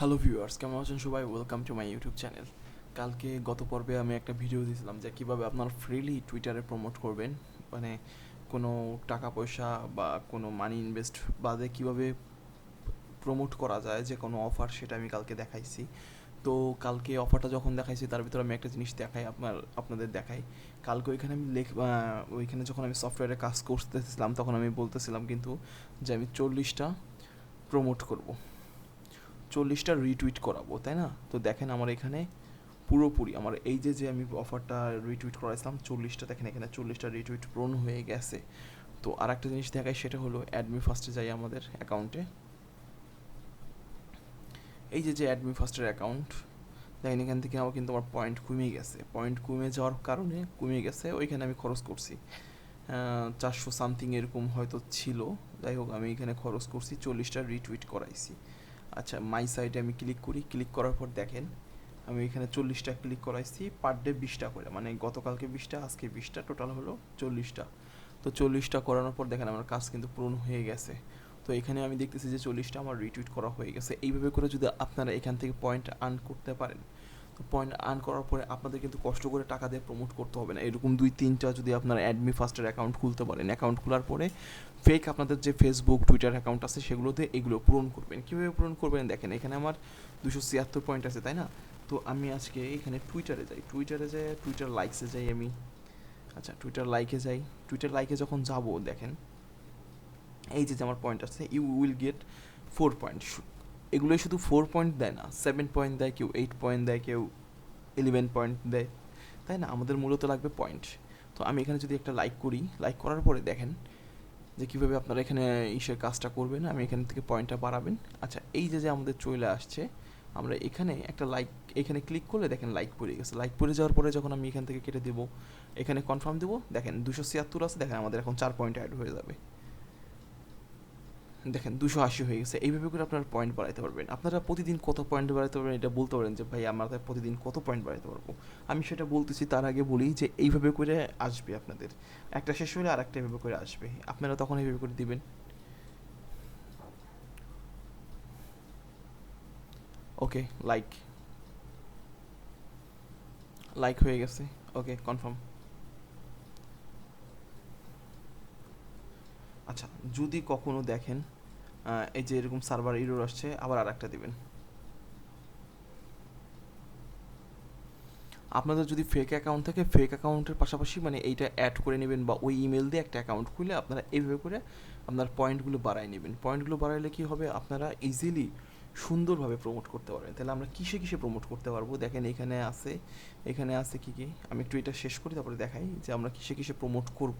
Hello viewers কেমন আছেন সবাই? Welcome to my YouTube channel কালকে গত পর্বে আমি একটা ভিডিও দিয়েছিলাম যে কীভাবে আপনারা ফ্রিলি টুইটারে প্রমোট করবেন। মানে কোনো টাকা পয়সা বা কোনো মানি ইনভেস্ট বাদে কীভাবে প্রমোট করা যায়, যে কোনো অফার সেটা আমি কালকে দেখাইছি। তো কালকে অফারটা যখন দেখাইছি, তার ভিতরে আমি একটা জিনিস দেখাই আপনার, আপনাদের দেখাই। কালকে ওইখানে আমি লেখ ওইখানে যখন আমি সফটওয়্যারে কাজ করতেছিলাম, তখন আমি বলতেছিলাম কিন্তু যে আমি চল্লিশটা প্রমোট করব। চল্লিশটা রিটুইট করাবো, তাই না? তো দেখেন আমার এখানে পুরোপুরি আমার এই যে যে আমি অফারটা রিটুইট করাইছিলাম, চল্লিশটা, দেখেন এখানে চল্লিশটা রিটুইট পূরণ হয়ে গেছে। তো আর একটা জিনিস দেখাই, সেটা হলো অ্যাডমি ফার্স্টে যাই আমাদের অ্যাকাউন্টে এই যে যে অ্যাডমি ফার্স্টের অ্যাকাউন্ট দেখেন এখান থেকে আমার কিন্তু আমার পয়েন্ট কমে গেছে। পয়েন্ট কমে যাওয়ার কারণে কমে গেছে, ওইখানে আমি খরচ করছি। চারশো সামথিং এরকম হয়তো ছিল। যাই হোক, আমি এখানে খরচ করছি, চল্লিশটা রিটুইট করাইছি। আচ্ছা মাই সাইটে আমি ক্লিক করি ক্লিক করার পর দেখেন, আমি এখানে চল্লিশটা ক্লিক করাইছি পার ডে বিশটা করে মানে গতকালকে বিশটা, আজকে বিশটা টোটাল হলো চল্লিশটা। তো চল্লিশটা করানোর পর দেখেন আমার কাজ কিন্তু পূরণ হয়ে গেছে। তো এখানে আমি দেখতেছি যে চল্লিশটা আমার রিটুইট করা হয়ে গেছে। এইভাবে করে যদি আপনারা এখান থেকে পয়েন্ট আর্ন করতে পারেন পয়েন্ট আর্ন করার পরে আপনাদের কিন্তু কষ্ট করে টাকা দিয়ে প্রমোট করতে হবে না। এরকম দুই, তিনটা যদি আপনারা অ্যাডমি ফার্স্টের অ্যাকাউন্ট খুলতে পারেন। অ্যাকাউন্ট খোলার পরে ফেক আপনাদের যে ফেসবুক টুইটার অ্যাকাউন্ট আছে সেগুলোতে এগুলো পূরণ করবেন। কীভাবে পূরণ করবেন? দেখেন, এখানে আমার দুশো ছিয়াত্তর পয়েন্ট আছে, তাই না? তো আমি আজকে এখানে টুইটারে যাই। টুইটারে যাই টুইটার লাইকসে যাই আমি। আচ্ছা টুইটার লাইকে যাই। টুইটার লাইকে যখন যাব, দেখেন, এই যে যে আমার পয়েন্ট আছে you will get four point এগুলোই শুধু ফোর পয়েন্ট দেয় না সেভেন পয়েন্ট দেয়, কেউ এইট পয়েন্ট দেয়, কেউ ইলেভেন পয়েন্ট দেয়, তাই না? আমাদের মূলত লাগবে পয়েন্ট তো আমি এখানে যদি একটা লাইক করি লাইক করার পরে দেখেন যে কীভাবে আপনারা এখানে ইসের কাজটা করবেন, আমি এখান থেকে পয়েন্টটা বাড়াবেন। আচ্ছা এই যে যে আমাদের চলে আসছে, আমরা এখানে একটা লাইক এখানে ক্লিক করলে দেখেন লাইক পড়ে গেছে। লাইক পড়ে যাওয়ার পরে যখন আমি এখান থেকে কেটে দেবো, এখানে কনফার্ম দেবো, দেখেন দুশো ছিয়াত্তর আছে, দেখেন আমাদের এখন চার পয়েন্ট অ্যাড হয়ে যাবে। দেখেন, দুশো আশি হয়ে গেছে। এইভাবে করে আপনারা পয়েন্ট বাড়াইতে পারবেন। আপনারা প্রতিদিন কত পয়েন্ট বাড়াইতে পারবেন এটা বলতে পারেন যে, ভাই, আমরা প্রতিদিন কত পয়েন্ট বাড়াইতে পারব? আমি সেটা বলতেছি, তার আগে বলি যে, এইভাবে করে আসবে আপনাদের। একটা শেষ হলে আর একটা এভাবে করে আসবে। আপনারা তখন এইভাবে করে দিবেন। ওকে লাইক লাইক হয়ে গেছে। ওকে কনফার্ম আচ্ছা যদি কখনো দেখেন এই যে এরকম সার্ভার ইরোর আসছে, আবার আর একটা দিবেন। আপনাদের যদি ফেক অ্যাকাউন্ট থাকে ফেক অ্যাকাউন্টের পাশাপাশি মানে এইটা অ্যাড করে নেবেন বা ওই ইমেল দিয়ে একটা অ্যাকাউন্ট খুলে আপনারা এইভাবে করে আপনার পয়েন্টগুলো বাড়ায় নেবেন। পয়েন্টগুলো বাড়াইলে কি হবে? আপনারা ইজিলি সুন্দরভাবে প্রমোট করতে পারবেন। তাহলে আমরা কিসে কিসে প্রমোট করতে পারব? দেখেন এখানে আছে এখানে আছে কি কি? আমি একটু এটা শেষ করি, তারপরে দেখাই যে আমরা কিসে কিসে প্রমোট করব।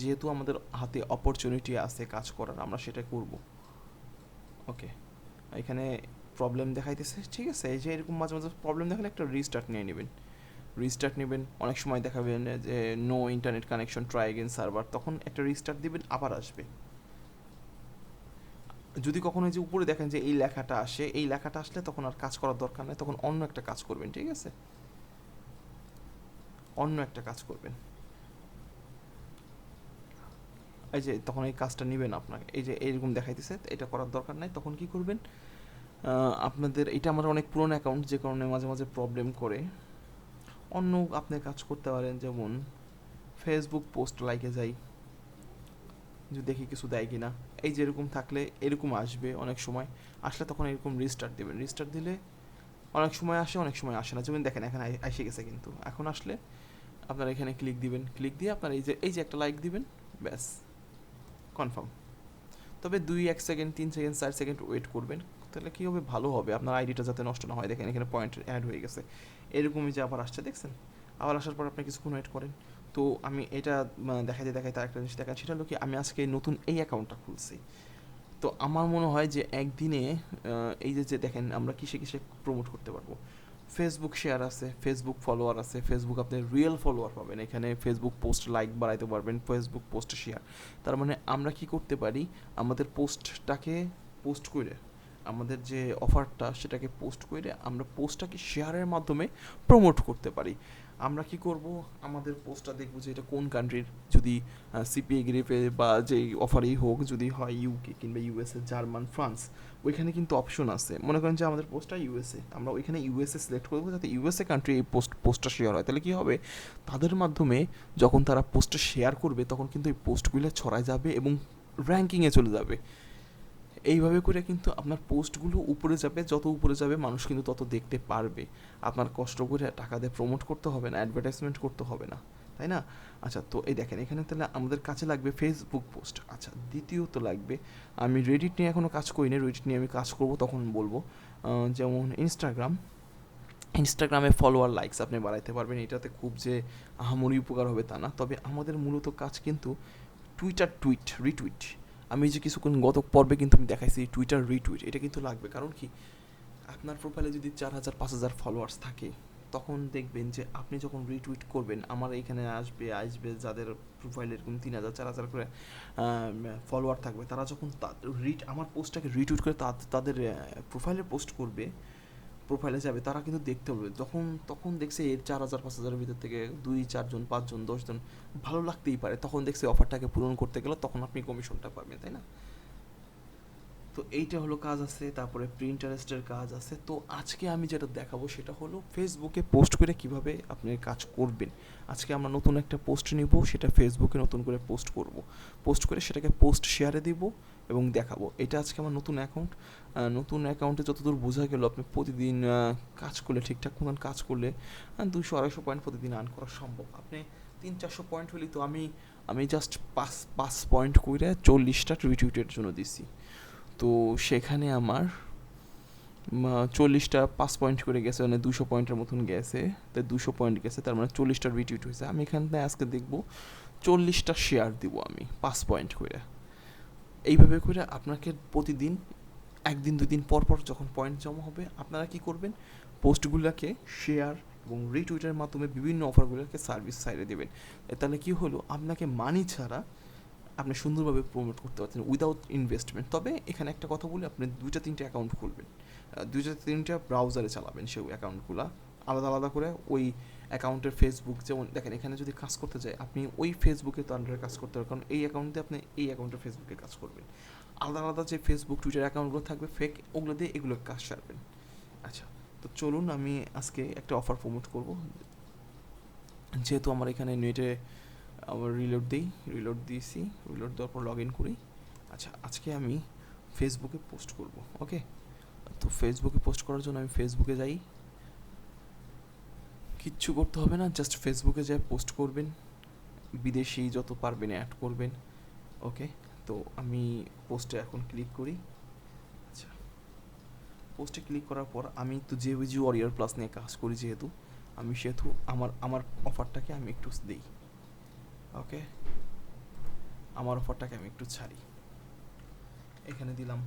যেহেতু আমাদের হাতে অপরচুনিটি আছে কাজ করার, আমরা সেটা করব। ওকে এখানে প্রবলেম দেখাইতেছে। ঠিক আছে, এই যে এরকম মাঝে মাঝে প্রবলেম দেখালে একটা রিস্টার্ট নিয়ে নেবেন। রিস্টার্ট নেবেন, অনেক সময় দেখাবেন যে no internet connection try again server তখন একটা রিস্টার্ট দিবেন, আবার আসবে। যদি কখনো যে উপরে দেখেন যে এই লেখাটা আসে, এই লেখাটা আসলে তখন আর কাজ করার দরকার নেই, তখন অন্য একটা কাজ করবেন, ঠিক আছে? অন্য একটা কাজ করবেন। এই যে তখন এই কাজটা নেবেন আপনাকে। এই যে এইরকম দেখাইতেছে, এটা করার দরকার নাই, তখন কি করবেন? আপনাদের, এটা আমার অনেক পুরনো অ্যাকাউন্ট যে কারণে মাঝে মাঝে প্রবলেম করে। অন্য আপনি কাজ করতে পারেন, যেমন ফেসবুক পোস্ট লাইকে যাই, যে দেখি কিছু দেয় কি না এই যে এরকম থাকলে এরকম আসবে অনেক সময়। আসলে তখন এরকম রিস্টার্ট দেবেন। রিস্টার্ট দিলে অনেক সময় আসে, অনেক সময় আসে না। যেমন দেখেন, এখানে এসে গেছে কিন্তু। এখন আসলে আপনারা এখানে ক্লিক দিবেন। ক্লিক দিয়ে আপনারা এই যে এই যে একটা লাইক দিবেন, ব্যাস। কনফার্ম তবে দুই, এক সেকেন্ড তিন সেকেন্ড চার সেকেন্ড ওয়েট করবেন, তাহলে কী হবে? ভালো হবে। আপনার আইডিটা যাতে নষ্ট না হয়। দেখেন, এখানে পয়েন্ট অ্যাড হয়ে গেছে। এরকমই যে আবার আসছে, দেখছেন? আবার আসার পর আপনি কিছুক্ষণ ওয়েট করেন। তো আমি এটা মানে দেখাইতে দেখাইতে আরেকটা জিনিস দেখান সেটা হলো কি, আমি আজকে নতুন এই অ্যাকাউন্টটা খুলছি। তো আমার মনে হয় যে একদিনে এই যে দেখেন, আমরা কিসে কিসে প্রমোট করতে পারব? ফেসবুক শেয়ার আছে ফেসবুক ফলোয়ার আছে ফেসবুক আপনি রিয়েল ফলোয়ার পাবেন। এখানে ফেসবুক পোস্ট লাইক বাড়াইতে পারবেন ফেসবুক পোস্ট শেয়ার তার মানে আমরা কি করতে পারি? আমাদের পোস্টটাকে পোস্ট করে, আমাদের যে অফারটা সেটাকে পোস্ট করে আমরা পোস্টটাকে শেয়ারের মাধ্যমে প্রমোট করতে পারি। আমরা কি করব? আমাদের পোস্টটা দেখব যে এটা কোন কান্ট্রির যদি সিপিএ গ্রেপে বা যেই অফারই হোক, যদি হয় ইউকে কিংবা ইউএসএ জার্মান ফ্রান্স ওইখানে কিন্তু অপশন আছে। মনে করেন যে আমাদের পোস্টটা ইউএসএ আমরা ওইখানে ইউএসএ সিলেক্ট করব যাতে ইউএসএ কান্ট্রি এই পোস্ট পোস্টটা শেয়ার হয়। তাহলে কী হবে? তাদের মাধ্যমে যখন তারা পোস্টটা শেয়ার করবে, তখন কিন্তু এই পোস্টগুলো ছড়ায় যাবে এবং র্যাঙ্কিংয়ে চলে যাবে। এইভাবে করে কিন্তু আপনার পোস্টগুলো উপরে যাবে, যত উপরে যাবে মানুষ কিন্তু তত দেখতে পারবে। আপনার কষ্ট করে টাকা দিয়ে প্রমোট করতে হবে না অ্যাডভার্টাইজমেন্ট করতে হবে না, তাই না? আচ্ছা তো এই দেখেন, এখানে তাহলে আমাদের কাছে লাগবে ফেসবুক পোস্ট আচ্ছা দ্বিতীয়ত লাগবে, আমি রেডিট নিয়ে এখনও কাজ করিনি রেডিট নিয়ে আমি কাজ করব তখন বলব যেমন ইনস্টাগ্রাম ইনস্টাগ্রামে ফলোয়ার লাইকস আপনি বাড়াইতে পারবেন, এটাতে খুব যে আহামরি উপকার হবে তা না, তবে আমাদের মূলত কাজ কিন্তু টুইটার টুইট রিটুইট আমি যে কিছুক্ষণ গত পর্বে কিন্তু আমি দেখাইছি টুইটার রিটুইট এটা কিন্তু লাগবে। কারণ কি? আপনার প্রোফাইলে যদি চার হাজার, পাঁচ হাজার ফলোয়ার্স থাকে, তখন দেখবেন যে আপনি যখন রিটুইট করবেন, আমার এখানে আসবে আসবে যাদের প্রোফাইলে এরকম তিন হাজার, চার হাজার করে ফলোয়ার থাকবে, তারা যখন রিট আমার পোস্টটাকে রিটুইট করে তাদের প্রোফাইলে পোস্ট করবে প্রোফাইলে যাবে, তারা কিন্তু দেখতে পাবে যখন তখন দেখছে এর চার হাজার, পাঁচ হাজারের ভিতর থেকে দুই, চারজন, পাঁচজন, দশজন ভালো লাগতেই পারে। তখন দেখছে অফারটাকে পূরণ করতে গেলে তখন আপনি কমিশনটা পাবেন, তাই না? তো এইটা হলো কাজ আছে, তারপরে প্রিন্টারেস্টের কাজ আছে। তো আজকে আমি যেটা দেখাবো সেটা হলো ফেসবুকে পোস্ট করে কীভাবে আপনি কাজ করবেন। আজকে আমরা নতুন একটা পোস্ট নিব, সেটা ফেসবুকে নতুন করে পোস্ট করব। পোস্ট করে সেটাকে পোস্ট শেয়ারে দিব এবং দেখাবো। এটা আজকে আমার নতুন অ্যাকাউন্ট নতুন অ্যাকাউন্টে যতদূর বোঝা গেল, আপনি প্রতিদিন কাজ করলে ঠিকঠাক মতন কাজ করলে দুশো আড়াইশো পয়েন্ট প্রতিদিন আর্ন করা সম্ভব। আপনি তিন, চারশো পয়েন্ট হলেই তো আমি আমি জাস্ট পাঁচ পাঁচ পয়েন্ট করে চল্লিশটা রিটুইটের জন্য দিছি। তো সেখানে আমার চল্লিশটা পাঁচ পয়েন্ট করে গেছে মানে দুশো পয়েন্টের মতন গেছে। তাই দুশো পয়েন্ট গেছে, তার মানে চল্লিশটা রিটুইট হয়েছে। আমি এখান থেকে আজকে দেখব, চল্লিশটা শেয়ার দিব আমি পাঁচ পয়েন্ট করে। এইভাবে করে আপনাকে প্রতিদিন, একদিন, দুদিন পর পর যখন পয়েন্ট জমা হবে, আপনারা কি করবেন? পোস্টগুলোকে শেয়ার এবং রিটুইটের মাধ্যমে বিভিন্ন অফারগুলোকে সার্ভিস সাইডে দেবেন। তাহলে কি হলো? আপনাকে মানি ছাড়া আপনি সুন্দরভাবে প্রমোট করতে পারছেন উইদাউট ইনভেস্টমেন্ট তবে এখানে একটা কথা বলি, আপনি দুইটা তিনটে অ্যাকাউন্ট খুলবেন। দুইটা তিনটা ব্রাউজারে চালাবেন সেই অ্যাকাউন্টগুলো আলাদা আলাদা করে ওই অ্যাকাউন্টের ফেসবুক যেমন দেখেন, এখানে যদি কাজ করতে যায় আপনি ওই ফেসবুকে তো আন্ডারে কাজ করতে পারবেন, কারণ এই অ্যাকাউন্টে আপনি এই অ্যাকাউন্টের ফেসবুকে কাজ করবেন। আলাদা আলাদা যে ফেসবুক টুইটার অ্যাকাউন্টগুলো থাকবে ফেক ওগুলো দিয়ে এগুলো কাজ সারবেন। আচ্ছা তো চলুন আমি আজকে একটা অফার প্রমোট করব। যেহেতু আমার এখানে নেটে আবার রিলোড দিই রিলোড দিয়েছি রিলোড দেওয়ার পর লগ ইন করি। আচ্ছা আজকে আমি ফেসবুকে পোস্ট করব ওকে তো ফেসবুকে পোস্ট করার জন্য আমি ফেসবুকে যাই। কিচ্ছু করতে হবে না জাস্ট ফেসবুকে যাই পোস্ট করবেন। বিদেশি যত পারবেন অ্যাড করবেন ওকে তো আমি পোস্টে এখন ক্লিক করি। আচ্ছা পোস্টে ক্লিক করার পর আমি তো উইজি ওয়ারিয়ার প্লাস নিয়ে কাজ করি যেহেতু, আমি সেহেতু আমার আমার অফারটাকে আমি একটু দিই। ওকে আমার অফারটাকে আমি একটু ছাড়ি। এখানে দিলাম।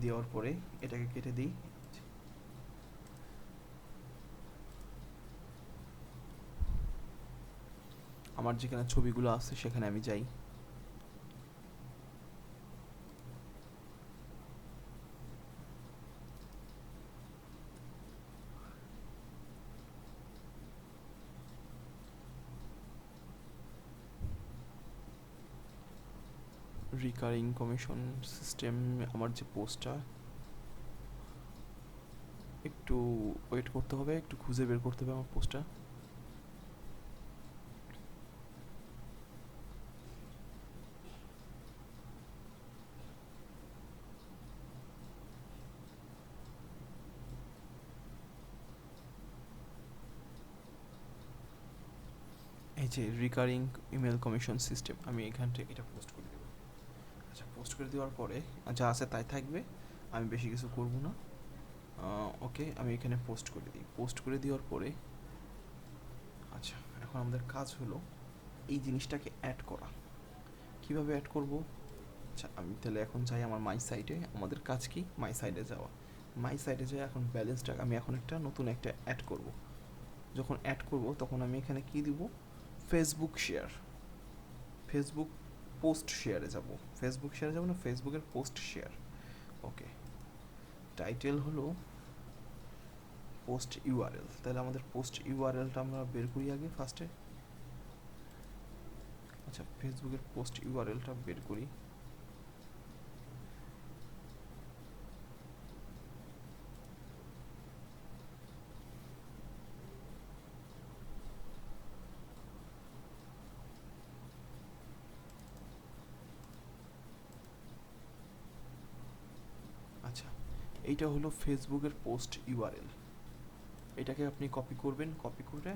দেওয়ার পরে এটাকে কেটে দিই। আমার যেখানে ছবিগুলো আছে সেখানে আমি যাই। রিকারিং কমিশন সিস্টেম আমার যে পোস্টটা একটু ওয়েট করতে হবে, একটু খুঁজে বের করতে হবে আমার পোস্টটা এই যে রিকারিং ইমেল কমিশন সিস্টেম আমি এখান থেকে এটা পোস্ট করে দেবো। আচ্ছা পোস্ট করে দেওয়ার পরে যা আছে তাই থাকবে, আমি বেশি কিছু করব না। ওকে আমি এখানে পোস্ট করে দিই। পোস্ট করে দেওয়ার পরে আচ্ছা এখন আমাদের কাজ হলো এই জিনিসটাকে অ্যাড করা। কীভাবে অ্যাড করব? আচ্ছা আমি তাহলে এখন যাই আমার মাই সাইটে আমাদের কাজ কি? মাই সাইডে যাওয়া। মাই সাইডে যাই এখন ব্যালেন্সটা আমি এখন একটা নতুন একটা অ্যাড করব। যখন অ্যাড করব, তখন আমি এখানে কি দিব? ফেসবুক শেয়ার ফেসবুক পোস্ট শেয়ারে যাব। ফেসবুক শেয়ারে যাব না? ফেসবুকের পোস্ট শেয়ার ওকে টাইটেল হলো পোস্ট ইউআরএল তাহলে আমাদের পোস্ট ইউআরএলটা আমরা বের করি আগে ফার্স্টে আচ্ছা ফেসবুকের পোস্ট ইউআরএলটা বের করি আচ্ছা এইটা হলো ফেসবুকের পোস্ট ইউআরএল। এটাকে আপনি কপি করবেন কপি করে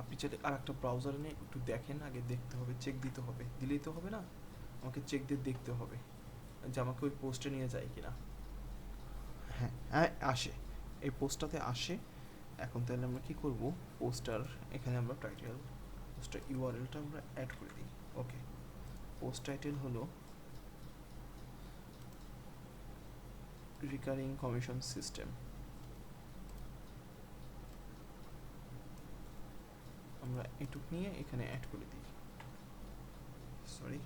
আপনি চাইলে আর একটা ব্রাউজারে নিয়ে একটু দেখেন, আগে দেখতে হবে চেক দিতে হবে। দিলেই তো হবে না? আমাকে চেক দিয়ে দেখতে হবে যে আমাকে ওই পোস্টে নিয়ে যায় কিনা। হ্যাঁ হ্যাঁ আসে। এই পোস্টটাতে আসে। এখন তাহলে আমরা কি করব? পোস্টার এখানে আমরা টাইটেল পোস্টার ইউআরএলটা আমরা অ্যাড করে দিই। ওকে পোস্ট টাইটেল হলো রিকারিং কমিশন সিস্টেম আমরা এটুক নিয়ে এখানে অ্যাড করে দিই। সরি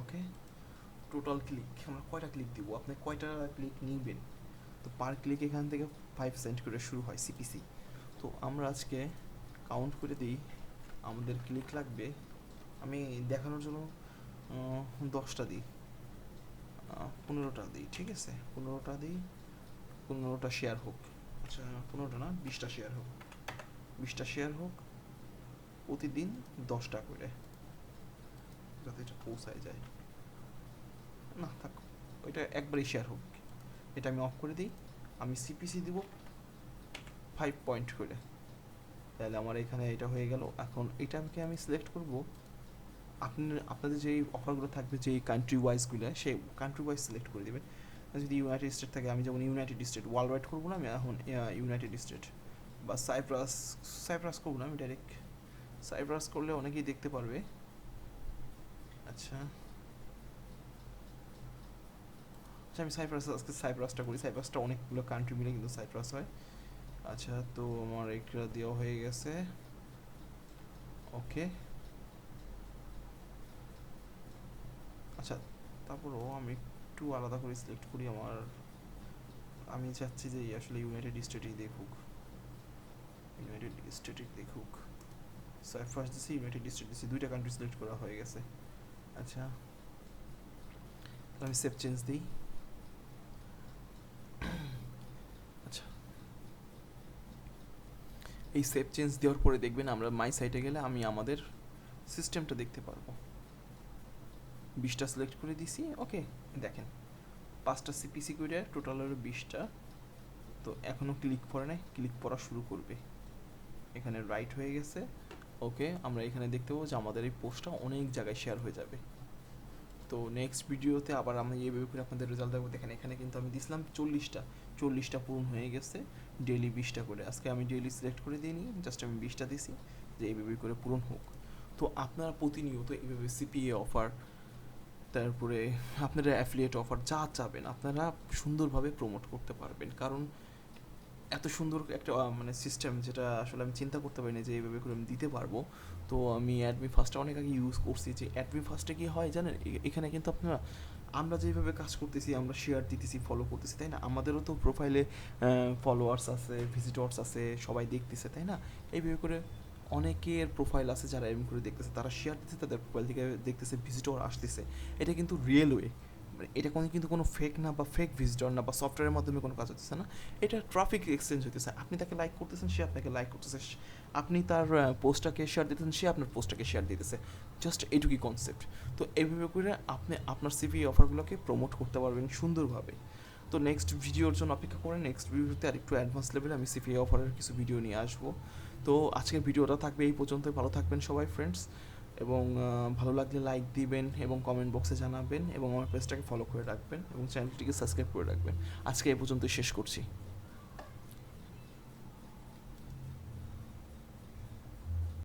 ওকে টোটাল ক্লিক আমরা কয়টা ক্লিক দিব? আপনি কয়টা ক্লিক নিবেন? তো পার ক্লিক এখান থেকে ফাইভ সেন্ট করে শুরু হয় সিপিসি তো আমরা আজকে কাউন্ট করে দিই, আমাদের ক্লিক লাগবে। আমি দেখানোর জন্য দশটা দিই। পনেরোটা দিই, ঠিক আছে? পনেরোটা দিই, পনেরোটা শেয়ার হোক। আচ্ছা পনেরোটা না, বিশটা শেয়ার হোক। বিশটা শেয়ার হোক, প্রতিদিন দশটা করে, যাতে এটা পৌঁছায় যায়। না, থাক, ওইটা একবারই শেয়ার হোক। এটা আমি অফ করে দিই। আমি সিপিসি দিব ফাইভ পয়েন্ট করে তাহলে আমার এখানে এটা হয়ে গেল। এখন এটাকে আমি সিলেক্ট করব। আপনি, আপনাদের যেই অফারগুলো থাকবে, যেই কান্ট্রি ওয়াইজগুলো সেই কান্ট্রি ওয়াইজ সিলেক্ট করে দেবেন। যদি ইউনাইটেড স্টেট থাকে, আমি যেমন ইউনাইটেড স্টেট ওয়ার্ল্ড ওয়াইড করব না, আমি এখন ইউনাইটেড স্টেট বা সাইপ্রাস সাইপ্রাস করব না আমি ডাইরেক্ট সাইপ্রাস করলে অনেকেই দেখতে পারবে। আচ্ছা। আচ্ছা আমি সাইপ্রাস আজকে সাইপ্রাসটা করি। সাইপ্রাসটা অনেকগুলো কান্ট্রি মিলে কিন্তু সাইপ্রাস হয়। আচ্ছা তো আমার একটা দেওয়া হয়ে গেছে। ওকে আচ্ছা তারপরও আমি একটু আলাদা করে সিলেক্ট করি আমার। আমি চাচ্ছি যে আসলে ইউনাইটেড স্টেটই দেখুক। ইউনাইটেড স্টেটই দেখুক। সাইপ্রাস দিছি ইউনাইটেড স্টেট দিছি দুইটা কান্ট্রি সিলেক্ট করা হয়ে গেছে। আচ্ছা আমি সেভ চেঞ্জ দিই। আচ্ছা। এই সেভ চেঞ্জ দেওয়ার পরে দেখবেন আমরা মাই সাইটে গেলে আমি আমাদের সিস্টেমটা দেখতে পারব। বিশটা সিলেক্ট করে দিছি ওকে দেখেন। পাঁচটা সিপিসি করে টোটাল হলো বিশটা তো এখনও ক্লিক পড়ে নাই ক্লিক পড়া শুরু করবে। এখানে রাইট হয়ে গেছে ওকে আমরা এখানে দেখতে পাবো যে আমাদের এই পোস্টটা অনেক জায়গায় শেয়ার হয়ে যাবে। তো নেক্সট ভিডিওতে আবার আমি এইভাবে করে আপনাদের রেজাল্ট দেবো দেখেন, এখানে কিন্তু আমি দিছিলাম চল্লিশটা। চল্লিশটা পূরণ হয়ে গেছে। ডেলি বিশটা করে। আজকে আমি ডেলি সিলেক্ট করে দিয়ে নিই। জাস্ট আমি বিশটা দিছি যে এইভাবে করে পূরণ হোক। তো আপনারা প্রতিনিয়ত এইভাবে সিপিএ অফার তারপরে আপনারা অ্যাফিলিয়েট অফার যা চাবেন, আপনারা সুন্দরভাবে প্রমোট করতে পারবেন। কারণ এত সুন্দর একটা মানে সিস্টেম যেটা আসলে আমি চিন্তা করতে পারিনি যে এইভাবে করে আমি দিতে পারব। তো আমি অ্যাডমি ফার্স্টটা অনেক আগে ইউজ করছি যে অ্যাডমি ফার্স্টে কি হয় জানেন? এখানে কিন্তু আপনারা, আমরা যেভাবে কাজ করতেছি, আমরা শেয়ার দিতেছি ফলো করতেছি, তাই না? আমাদেরও তো প্রোফাইলে ফলোয়ার্স আছে ভিজিটর্স আছে, সবাই দেখতেছে, তাই না? এইভাবে করে অনেকের প্রোফাইল আছে যারা এরকম করে দেখতেছে, তারা শেয়ার দিতেছে, তাদের প্রোফাইল থেকে দেখতেছে ভিজিটর আসতেছে। এটা কিন্তু রিয়েল ওয়ে এটা কোনো কিন্তু কোনো ফেক না বা ফেক ভিজিটর না বা সফটওয়্যারের মাধ্যমে কোনো কাজ হতেছে না। এটা ট্রাফিক এক্সচেঞ্জ হতেছে আপনি তাকে লাইক করতেছেন, সে আপনাকে লাইক করতেছে। আপনি তার পোস্টটাকে শেয়ার দিতেছেন, সে আপনার পোস্টটাকে শেয়ার দিতেছে। জাস্ট এইটুকুই কনসেপ্ট তো এইভাবে করে আপনি আপনার সিভি অফারগুলোকে প্রমোট করতে পারবেন সুন্দরভাবে। তো নেক্সট ভিডিওর জন্য অপেক্ষা করেন নেক্সট ভিডিওতে আর একটু অ্যাডভান্স লেভেলে আমি সিপিআই অফারের কিছু ভিডিও নিয়ে আসব। তো আজকের ভিডিওটা থাকবে এই পর্যন্তই। ভালো থাকবেন সবাই ফ্রেন্ডস এবং ভালো লাগলে লাইক দিবেন এবং কমেন্ট বক্সে জানাবেন এবং আমার পেজটাকে ফলো করে রাখবেন এবং চ্যানেলটিকে সাবস্ক্রাইব করে রাখবেন। আজকে এ পর্যন্তই শেষ করছি।